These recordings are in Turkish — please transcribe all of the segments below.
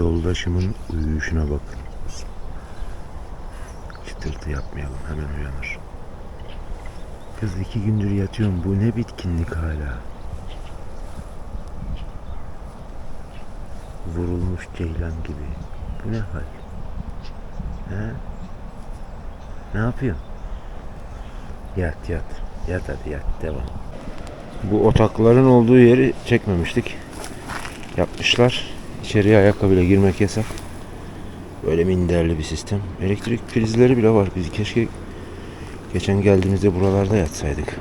Yoldaşımın uyuyuşuna bakın. Çıtırtı yapmayalım hemen uyanır. Kız iki gündür yatıyorum. Bu ne bitkinlik hala. Vurulmuş ceylan gibi. Bu ne hal? He? Ne yapıyorsun? Yat yat. Yat hadi yat. Devam. Bu otakların olduğu yeri çekmemiştik. Yapmışlar. İçeriye ayakkabıyla girmek yasak. Böyle minderli bir sistem. Elektrik prizleri bile var. Biz keşke geçen geldiğimizde buralarda yatsaydık.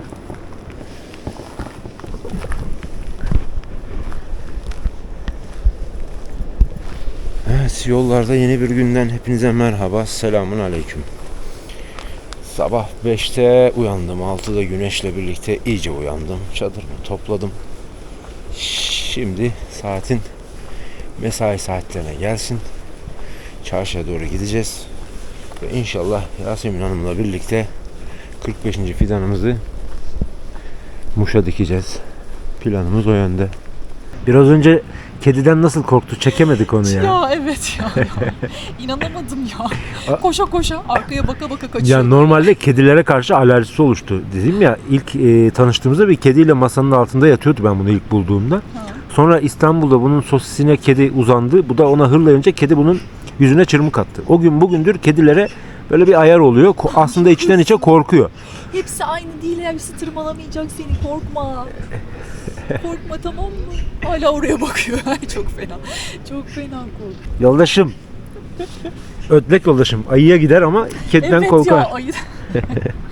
Evet, yollarda yeni bir günden hepinize merhaba. Selamun aleyküm. Sabah 5'te uyandım. 6'da güneşle birlikte iyice uyandım. Çadırımı topladım. Şimdi saatin mesai saatlerine gelsin. Çarşıya doğru gideceğiz. Ve inşallah Yasemin Hanım'la birlikte 45. fidanımızı Muş'a dikeceğiz. Planımız o yönde. Biraz önce kediden nasıl korktu çekemedik onu ya. Ya evet ya. ya. İnanamadım ya. Koşa koşa arkaya baka baka Ya kaçıyor. normalde kedilere karşı alerjisi oluştu. Dedim ya ilk e, tanıştığımızda bir kediyle masanın altında yatıyordu ben bunu ilk bulduğumda. Sonra İstanbul'da bunun sosisine kedi uzandı. Bu da ona hırlayınca kedi bunun yüzüne çırmık attı. O gün bugündür kedilere böyle bir ayar oluyor. Ko- Aslında içten içe korkuyor. Hepsi aynı değil. Hepsi tırmalamayacak seni. Korkma. Korkma tamam mı? Hala oraya bakıyor. Ay çok fena. Çok fena kork. Yoldaşım. Ötlek yoldaşım. Ayıya gider ama kediden evet korkar. ya ayı.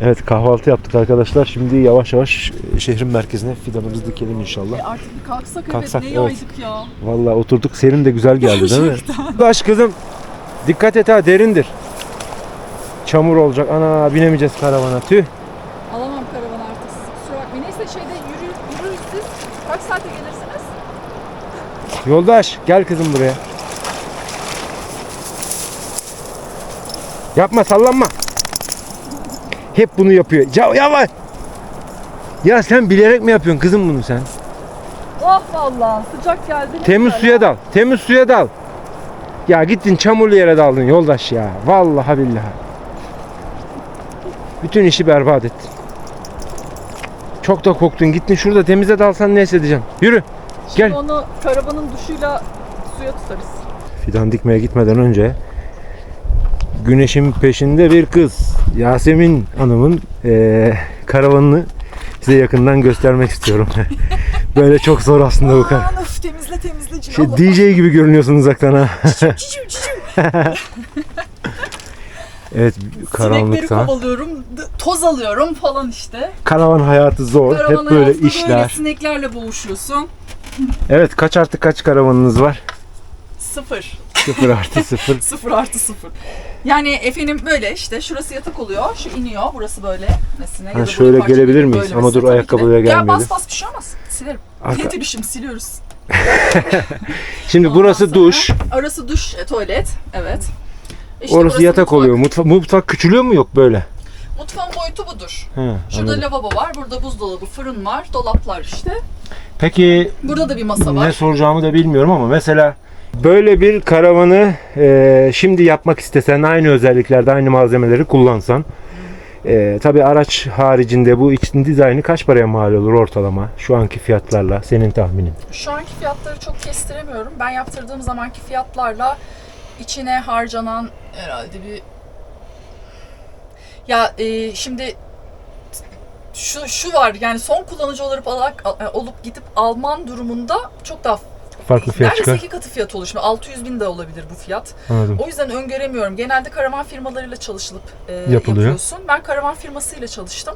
Evet kahvaltı yaptık arkadaşlar. Şimdi yavaş yavaş şehrin merkezine fidanımızı dikelim inşallah. E artık bir kalksak, Kalksak, evet. Ne evet. yaydık ya. Vallahi oturduk serin de güzel geldi değil mi? Baş kızım dikkat et ha derindir. Çamur olacak. Ana binemeyeceğiz karavana. Tüh. Alamam karavan artık. siz Kusura bakmayın. Neyse şeyde yürü, yürürüz siz. Kaç saate gelirsiniz? Yoldaş gel kızım buraya. Yapma sallanma. Hep bunu yapıyor. Ya yavaş. Ya sen bilerek mi yapıyorsun kızım bunu sen? Oh vallahi sıcak geldi. Temiz suya ya. dal. Temiz suya dal. Ya gittin çamurlu yere daldın yoldaş ya. Vallahi billahi. Bütün işi berbat ettin. Çok da koktun. Gittin şurada temize dalsan ne hissedeceksin? Yürü. Şimdi Gel. onu karavanın duşuyla suya tutarız. Fidan dikmeye gitmeden önce güneşin peşinde bir kız Yasemin Hanım'ın eee, karavanını size yakından göstermek istiyorum. Böyle çok zor aslında bu kar. Aman öf temizle temizle Şey, Cilallah. DJ gibi görünüyorsun uzaktan ha. Cicim cicim. evet Sinekleri karanlıkta. kovalıyorum, d- toz alıyorum falan işte. Karavan hayatı zor. Karavan Hep böyle hayatında Böyle işler. sineklerle boğuşuyorsun. Evet kaç artı kaç karavanınız var? Sıfır. 0 artı 0. Sıfır artı sıfır. Yani efendim böyle işte şurası yatak oluyor. Şu iniyor. Burası böyle. Nesine. Ha, ya şöyle gelebilir miyiz? Ama mesela dur, ayakkabıya Ya gelmeyelim. bas bas bir şey olmaz. Silerim. Arka- Getirişim siliyoruz. Şimdi Ondan burası sonra duş. Arası duş, e, tuvalet. Evet. İşte Orası burası yatak mutfak. oluyor. Mutfak, mutfak küçülüyor mu yok böyle? Mutfağın boyutu budur. He, Şurada anladım. lavabo var, burada buzdolabı, fırın var, dolaplar işte. Peki Burada da bir masa ne var. soracağımı da bilmiyorum ama mesela böyle bir karavanı e, şimdi yapmak istesen aynı özelliklerde aynı malzemeleri kullansan e, tabi araç haricinde bu için dizaynı kaç paraya mal olur ortalama şu anki fiyatlarla senin tahminin? Şu anki fiyatları çok kestiremiyorum. Ben yaptırdığım zamanki fiyatlarla içine harcanan herhalde bir ya e, şimdi şu şu var yani son kullanıcı olup alarak olup gidip alman durumunda çok daha Farklı fiyat neredeyse çıkar. iki katı fiyat olur. Şimdi 600 bin de olabilir bu fiyat. Anladım. O yüzden öngöremiyorum. Genelde karavan firmalarıyla çalışılıp e, Yapılıyor. yapıyorsun. Ben karavan firmasıyla çalıştım.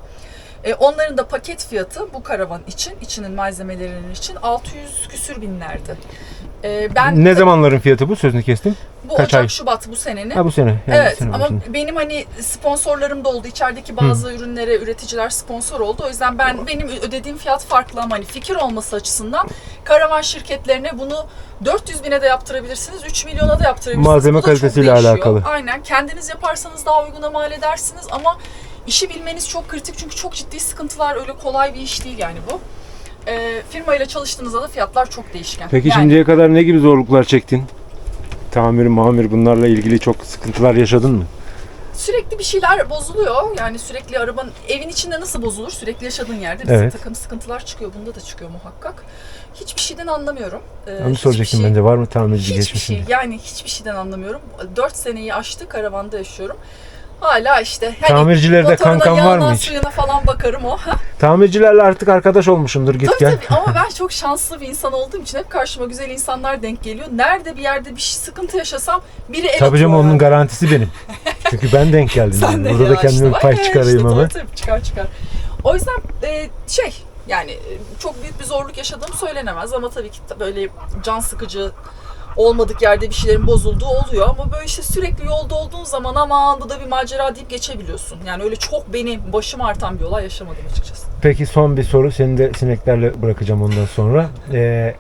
E, onların da paket fiyatı bu karavan için, içinin malzemelerinin için 600 küsür binlerdi. E, ben Ne zamanların fiyatı bu? Sözünü kestim. Bu kaç Ocak, ay? Şubat bu senenin. Ha bu sene. Yani evet sene ama başında. benim hani sponsorlarım da oldu. İçerideki bazı ürünlere üreticiler sponsor oldu. O yüzden ben benim ödediğim fiyat farklı ama hani fikir olması açısından karavan şirketlerine bunu 400 bine de yaptırabilirsiniz, 3 milyona da yaptırabilirsiniz. Malzeme Bu da çok kalitesiyle alakalı. Aynen. Kendiniz yaparsanız daha uyguna mal edersiniz ama işi bilmeniz çok kritik çünkü çok ciddi sıkıntılar öyle kolay bir iş değil yani bu. e, firmayla çalıştığınızda da fiyatlar çok değişken. Peki Yani şimdiye kadar ne gibi zorluklar çektin? Tamir, mamir bunlarla ilgili çok sıkıntılar yaşadın mı? Sürekli bir şeyler bozuluyor. Yani sürekli arabanın evin içinde nasıl bozulur? Sürekli yaşadığın yerde bir Evet. takım sıkıntılar çıkıyor. Bunda da çıkıyor muhakkak. Hiçbir şeyden anlamıyorum. Ee, Onu hiçbir soracaktım şey- bence var mı tamirci Hiçbir geçmişinde? şey yani hiçbir şeyden anlamıyorum. 4 seneyi aştı karavanda yaşıyorum. Hala işte hani Tamircilerde motoruna, kankan var mı hiç? suyuna falan bakarım o. Tamircilerle artık arkadaş olmuşumdur git Tabii gel. tabii ama ben çok şanslı bir insan olduğum için hep karşıma güzel insanlar denk geliyor. Nerede bir yerde bir sıkıntı yaşasam biri el Tabii canım onun yani. garantisi benim. Çünkü ben denk geldim. Sen yani. de Burada da kendime işte bir pay çıkarayım işte, ama. Tabii tabii çıkar çıkar. O yüzden e, şey yani e, çok büyük bir zorluk yaşadığım söylenemez ama tabii ki böyle can sıkıcı olmadık yerde bir şeylerin bozulduğu oluyor ama böyle işte sürekli yolda olduğun zaman aman bu da bir macera deyip geçebiliyorsun. Yani öyle çok benim başım artan bir olay yaşamadım açıkçası. Peki son bir soru. Seni de sineklerle bırakacağım ondan sonra. Ee,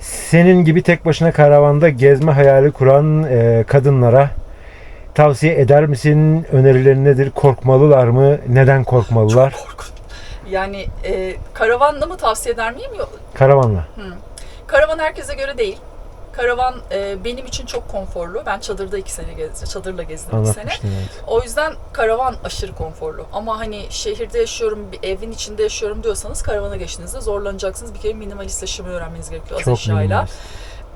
senin gibi tek başına karavanda gezme hayali kuran e, kadınlara tavsiye eder misin? Önerilerin nedir? Korkmalılar mı? Neden korkmalılar? Korkun. Yani e, karavanla mı tavsiye eder miyim? Karavanla. Karavan herkese göre değil. Karavan e, benim için çok konforlu. Ben çadırda iki sene gezdim. Çadırla gezdim iki sene. Evet. O yüzden karavan aşırı konforlu. Ama hani şehirde yaşıyorum, bir evin içinde yaşıyorum diyorsanız karavana geçtiğinizde zorlanacaksınız. Bir kere minimalist yaşamayı öğrenmeniz gerekiyor az Çok eşyayla. minimalist.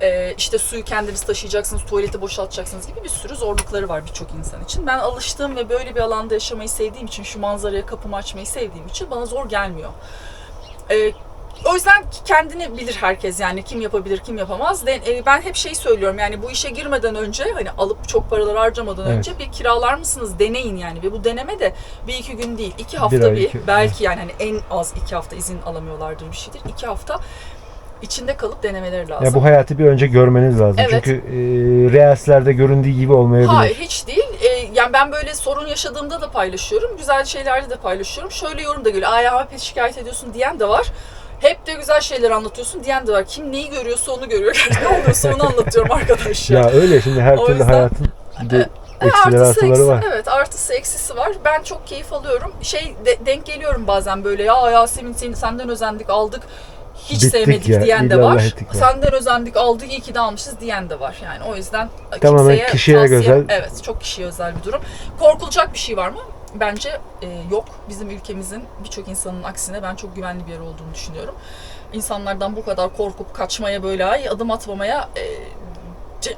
Ee, işte suyu kendiniz taşıyacaksınız, tuvaleti boşaltacaksınız gibi bir sürü zorlukları var birçok insan için. Ben alıştığım ve böyle bir alanda yaşamayı sevdiğim için, şu manzaraya kapımı açmayı sevdiğim için bana zor gelmiyor. Ee, o yüzden kendini bilir herkes yani kim yapabilir kim yapamaz. E, ben hep şey söylüyorum yani bu işe girmeden önce hani alıp çok paralar harcamadan Evet. önce bir kiralar mısınız deneyin yani ve bu deneme de bir iki gün değil iki hafta Bir bir, ay, iki- belki yani hani en az iki hafta izin alamıyorlardır bir şeydir. iki hafta içinde kalıp denemeleri lazım. Ya bu hayatı bir önce görmeniz lazım. Evet. Çünkü e, Reels'lerde göründüğü gibi olmayabilir. Hayır hiç değil. Ee, yani ben böyle sorun yaşadığımda da paylaşıyorum. Güzel şeylerde de paylaşıyorum. Şöyle yorum da geliyor. Ay abi şikayet ediyorsun diyen de var. Hep de güzel şeyler anlatıyorsun diyen de var. Kim neyi görüyorsa onu görüyor. ne oluyorsa onu anlatıyorum arkadaş ya. Ya öyle şimdi her O türlü yüzden- hayatın de E, eksileri artısı, artıları eksi- var. Evet artısı eksisi var. Ben çok keyif alıyorum. Şey de- denk geliyorum bazen böyle ya Yasemin seni senden özendik aldık. Hiç Bittik sevmedik ya, diyen de illallah var. ettik var. Senden özendik aldık iyi ki de almışız diyen de var. Yani o yüzden Tamamen kimseye kişiye tavsiye- özel. Evet çok kişiye özel bir durum. Korkulacak bir şey var mı? Bence e, yok. Bizim ülkemizin birçok insanın aksine ben çok güvenli bir yer olduğunu düşünüyorum. İnsanlardan bu kadar korkup kaçmaya böyle ay adım atmamaya e,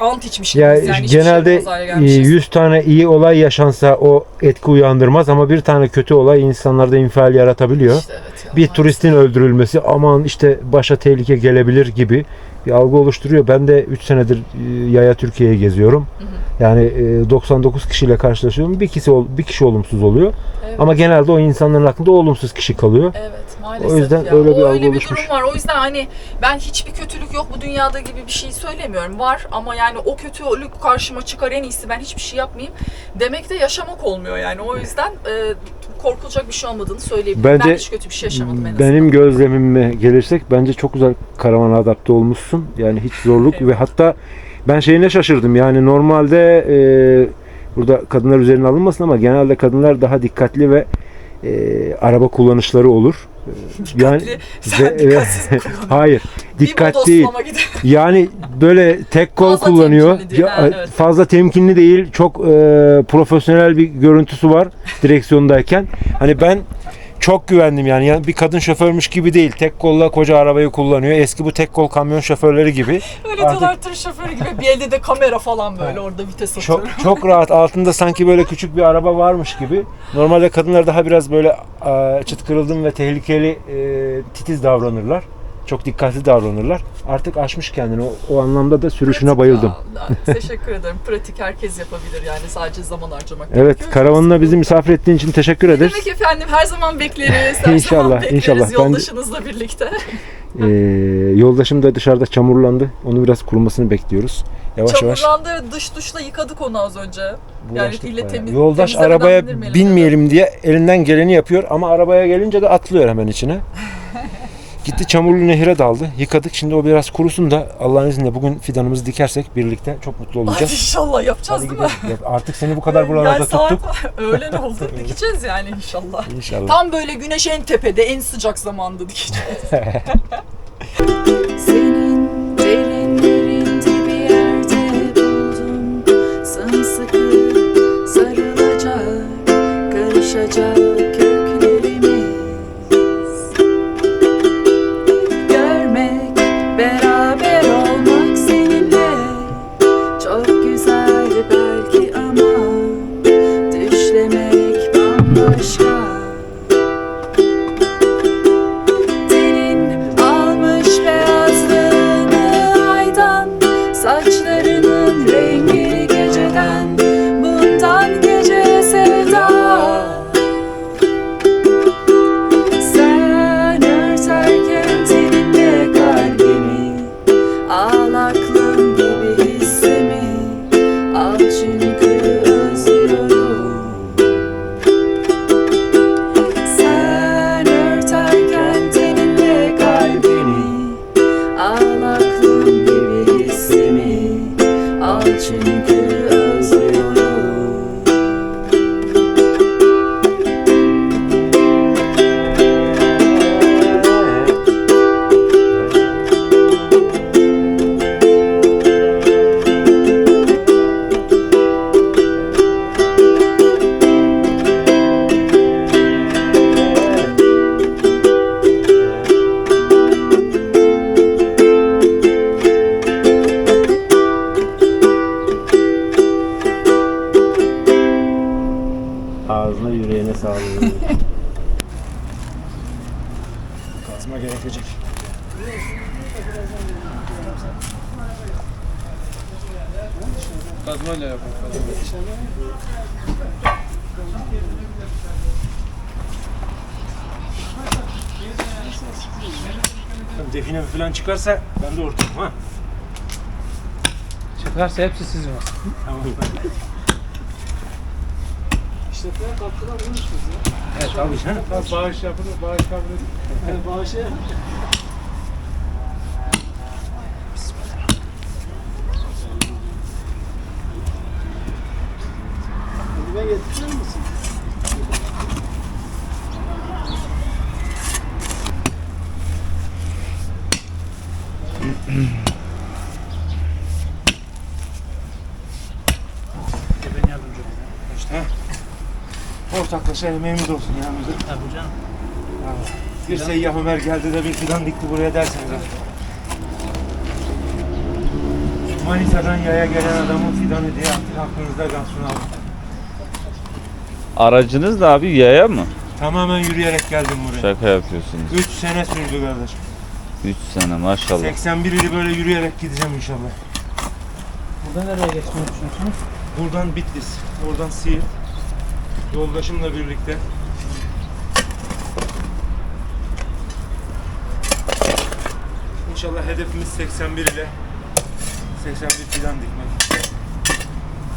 ant içmiş Ya yani. Şey genelde e, gelmişiz. 100 tane iyi olay yaşansa o etki uyandırmaz ama bir tane kötü olay insanlarda infial yaratabiliyor. İşte evet ya, bir maalesef. turistin öldürülmesi aman işte başa tehlike gelebilir gibi bir algı oluşturuyor. Ben de 3 senedir e, yaya Türkiye'ye geziyorum. Hı hı. Yani e, 99 kişiyle karşılaşıyorum. Bir kişi bir kişi olumsuz oluyor. Evet. Ama genelde o insanların aklında olumsuz kişi kalıyor. Evet maalesef O yüzden ya. öyle bir o algı öyle bir oluşmuş. durum var. O yüzden hani ben hiçbir kötülük yok bu dünyada gibi bir şey söylemiyorum. Var ama yani o kötülük karşıma çıkar en iyisi ben hiçbir şey yapmayayım demek de yaşamak olmuyor yani. O yüzden e, korkulacak bir şey olmadığını söyleyebilirim. Bence ben hiç kötü bir şey yaşamadım en azından. Benim gözlemime gelirsek bence çok güzel karavana adapte olmuşsun. Yani hiç zorluk Evet. ve hatta ben şeyine şaşırdım. Yani normalde e, burada kadınlar üzerine alınmasın ama genelde kadınlar daha dikkatli ve e, araba kullanışları olur. Yani Dikkatli, sen ve- kullanıyorsun? hayır, dikkat değil. Yani böyle tek kol Fazla kullanıyor. temkinli. Ya, Ha, evet. Fazla temkinli değil. Çok e, profesyonel bir görüntüsü var direksiyondayken. Hani ben çok güvendim yani. yani bir kadın şoförmüş gibi değil. Tek kolla koca arabayı kullanıyor. Eski bu tek kol kamyon şoförleri gibi. Öyle Artık- diyorlar tır şoförü gibi bir elde de kamera falan böyle orada vites atıyor. Çok çok rahat. Altında sanki böyle küçük bir araba varmış gibi. Normalde kadınlar daha biraz böyle çıt kırıldım ve tehlikeli e, titiz davranırlar. Çok dikkatli davranırlar. Artık aşmış kendini. O, o anlamda da sürüşüne Pratik bayıldım. ya. Teşekkür ederim. Pratik herkes yapabilir yani sadece zaman harcamak Evet, karavanına bizi misafir ettiğin için teşekkür ederiz. demek efendim her zaman bekleriz. Her İnşallah, zaman bekleriz inşallah. Yoldaşınızla birlikte. Ee, yoldaşım da dışarıda çamurlandı. Onu biraz kurumasını bekliyoruz. Yavaş yavaş. Çamurlandı dış duşla yıkadık onu az önce. Yani bulaştık ille bayağı. temiz- Yoldaş arabaya binmeyelim diye elinden geleni yapıyor ama arabaya gelince de atlıyor hemen içine. Gitti çamurlu nehire daldı. Yıkadık. Şimdi o biraz kurusun da Allah'ın izniyle bugün fidanımızı dikersek birlikte çok mutlu Hadi olacağız. inşallah yapacağız Hadi değil mi? gidelim. Ya Artık seni bu kadar buralarda Yani saat tuttuk. öğlen oldu. Dikeceğiz yani inşallah. İnşallah. Tam böyle güneş en tepede, en sıcak zamanda dikeceğiz. Senin Al Kazma gerekecek. Kazmayla yapın. Define falan çıkarsa ben de ortayım ha. Çıkarsa hepsi sizin olsun. Tamam. İşletmeye katkıda bulmuşsunuz ya. Evet tabii canım. Bağış yapılır, bağış kabul edilir. Bağışı Elime Ortaklaşa emeğimiz olsun yanımızda. Tabii canım. Bir seyyah Ömer geldi de bir fidan dikti buraya dersiniz ha. Manisa'dan yaya gelen adamın fidanı diye aklınızda kalsın abi. Aracınız da abi yaya mı? Tamamen yürüyerek geldim buraya. Şaka yapıyorsunuz. 3 sene sürdü kardeşim. 3 sene maşallah. 81 ili böyle yürüyerek gideceğim inşallah. Burada nereye geçmeyi düşünüyorsunuz? Buradan Bitlis, oradan Siirt. Yoldaşımla birlikte. İnşallah hedefimiz 81 ile 81 filan dikmek.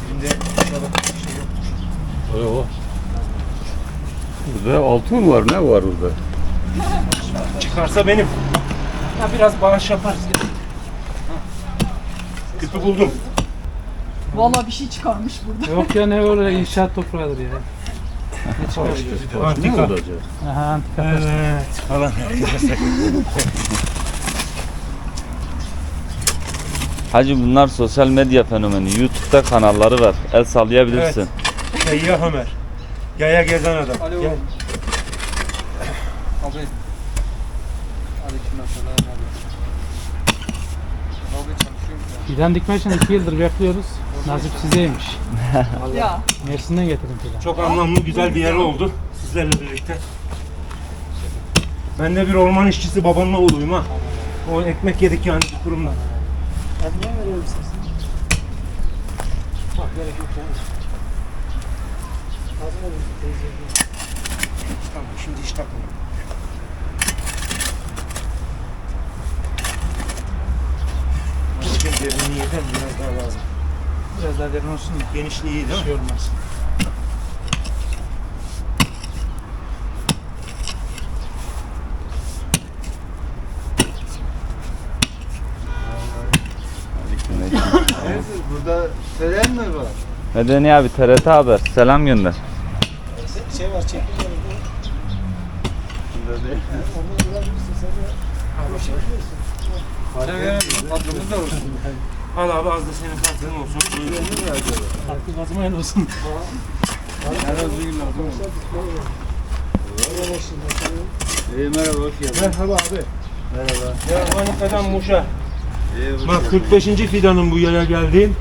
Birinde inşallah bir şey yoktur. Oo. Burada altın var ne var burada? Çıkarsa benim. Ha biraz bağış yaparız. Küpü buldum. Vallahi bir şey çıkarmış burada. Yok ya ne öyle inşaat toprağıdır ya. Antika. olacak? Aha antika. Evet falan. Hacı bunlar sosyal medya fenomeni. YouTube'da kanalları var. El sallayabilirsin. Seyyah Ömer. Yaya gezen adam. Alo. Gel. Abi. Aleykümselam abi. Abi çalışıyorum ya. Fidan dikmek için iki yıldır bekliyoruz. Nasip sizeymiş. Ya. Mersin'den getirdim fidan. Çok anlamlı güzel bir yer oldu sizlerle birlikte. Ben de bir orman işçisi babanın oğluyum ha. O ekmek yedik yani bir kurumdan. Ben niye veriyorum size? Bak gerek yok yani. Tamam şimdi iş takmıyor. Şimdi derinliği yeter biraz daha lazım. Biraz daha derin olsun. Genişliği iyi değil mi? Şey olmaz. Burada selam mı var? Medeni abi TRT haber. Selam gönder. Şey var çekim var. Burada değil. Orada da olsun. Al abi az da senin kartın olsun. Artık kazmayın olsun. İyi merhaba hoş geldin. Merhaba abi. Merhaba. Ya Manisa'dan Muş'a. Bak 45. fidanın bu yere geldiğin.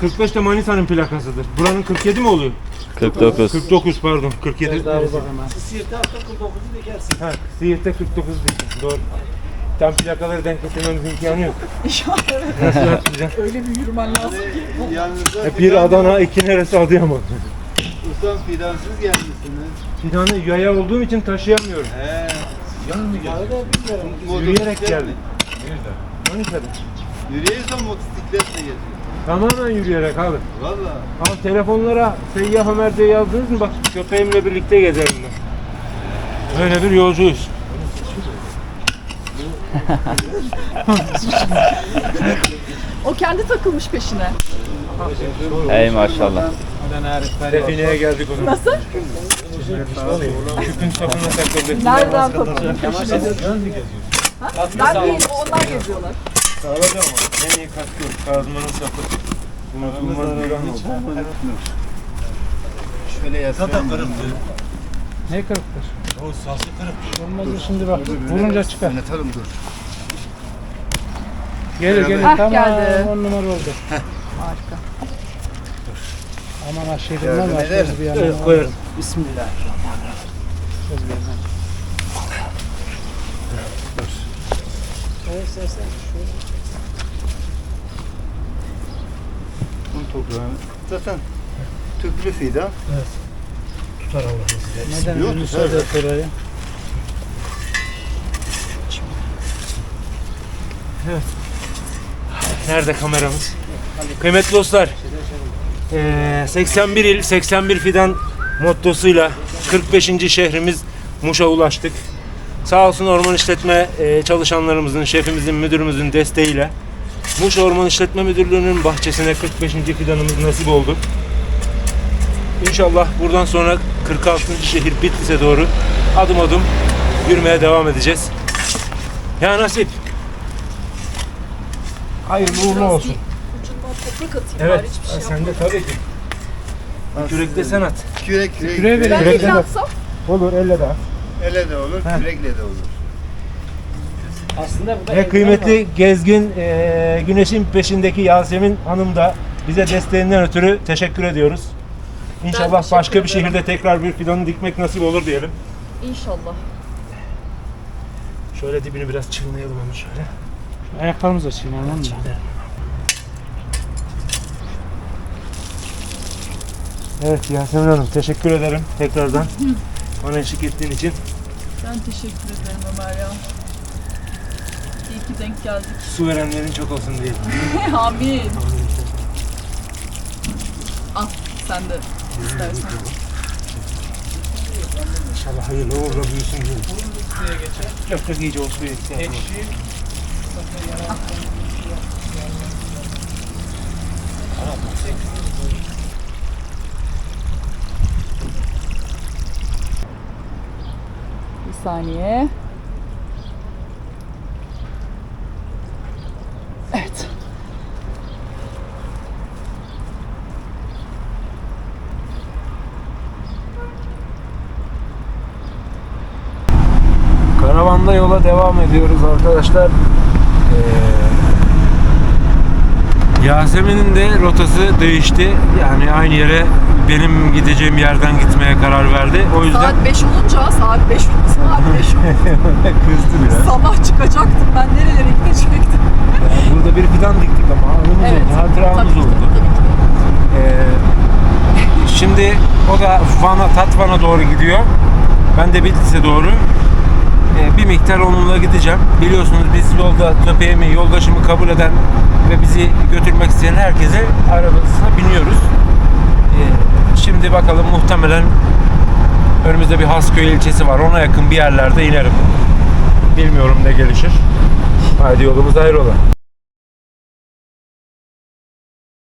45 de Manisa'nın plakasıdır. Buranın 47 mi oluyor? 49. 49 pardon. 47. Daha bak hemen. Ha, Siirt'te 49 değil. Doğru. Tam plakaları denk getirmemiz imkanı yok. Nasıl yapacağız? Öyle bir yürümen lazım. geldin. Yanınızda Hep bir Adana, iki neresi Adıyaman. Ustam fidansız gelmişsiniz. Fidanı yaya olduğum için taşıyamıyorum. He. Yürüyerek geldim. Manisa'da. Yürüyorsan motosikletle geziyor. Tamamen yürüyerek abi. Valla. Al telefonlara Seyyah Ömer diye yazdınız mı? Bak köpeğimle birlikte gezerim ben. Böyle bir yolcuyuz. O kendi takılmış peşine. Ey maşallah. Defineye geldik o zaman. Nasıl? Küpün sapına takıldık. Nereden takılmış peşine? Ha? Ben değil, onlar geziyorlar. Sağladı ama. En iyi katkı. Kazmanın sapı. Unutulmaz bir an oldu. Şöyle yaslayalım. Ne kırıktır? O sası kırık. Olmaz o şimdi bak. Vurunca çıkar. Yönetelim dur. Gelir gelir. Heh, Tamam. geldi. On numara oldu. Harika. Aman aşağıdan var. eder. Bir yana. Evet koyarım. Kum toprağını. Zaten tüplü fidan. Neden Yok, önünü tutar. söyle orayı? Nerede kameramız? Kıymetli dostlar, eee, 81 il, 81 fidan mottosuyla 45. şehrimiz Muş'a ulaştık. Sağ olsun orman işletme çalışanlarımızın, şefimizin, müdürümüzün desteğiyle Muş Orman İşletme Müdürlüğü'nün bahçesine 45. fidanımız nasip oldu. İnşallah buradan sonra 46. şehir Bitlis'e doğru adım adım yürümeye devam edeceğiz. Ya nasip. Hayırlı uğurlu olsun. Evet, şey sen de tabii ki. Kürekte sen at. Kürek, kürek, Küreğe verin. Ben bak. atsam Olur, elle de at. Ele de olur, Heh. kürekle de olur. Ve kıymetli gezgin eee, güneşin peşindeki Yasemin Hanım da bize desteğinden ötürü teşekkür ediyoruz. İnşallah teşekkür başka bir ederim. şehirde tekrar bir fidanı dikmek nasip olur diyelim. İnşallah. Şöyle dibini biraz çınlayalım onu şöyle. Ayaklarımız açayım anladın mı? Evet Yasemin Hanım teşekkür ederim tekrardan. Bana eşlik ettiğin için. Ben teşekkür ederim Ömer ya. İyi ki denk geldik. Su verenlerin çok olsun diyelim. Amin. Al sen de istersen. İnşallah hayırlı uğurla büyüsün diyelim. Yok yok iyice o suyu eksik yapma. Bir saniye. Evet. Karavanda ediyoruz arkadaşlar. Ee, Yasemin'in de rotası değişti. Yani aynı yere benim gideceğim yerden gitmeye karar verdi. O yüzden Saat 5 olunca saat 5 saat 5 kızdı biraz. sabah çıkacaktım ben nerelere gidecektim. Burada bir fidan diktik ama anımız Evet. oldu, hatıramız Tabii oldu. tabii. Ee, şimdi o da Van'a, Tatvan'a doğru gidiyor. Ben de Bitlis'e doğru. Ee, bir miktar onunla gideceğim. Biliyorsunuz biz yolda köpeğimi, yoldaşımı kabul eden ve bizi götürmek isteyen herkese arabasına biniyoruz. Ee, şimdi bakalım muhtemelen önümüzde bir Hasköy ilçesi var. Ona yakın bir yerlerde inerim. Bilmiyorum ne gelişir. Haydi yolumuz ayrı ola.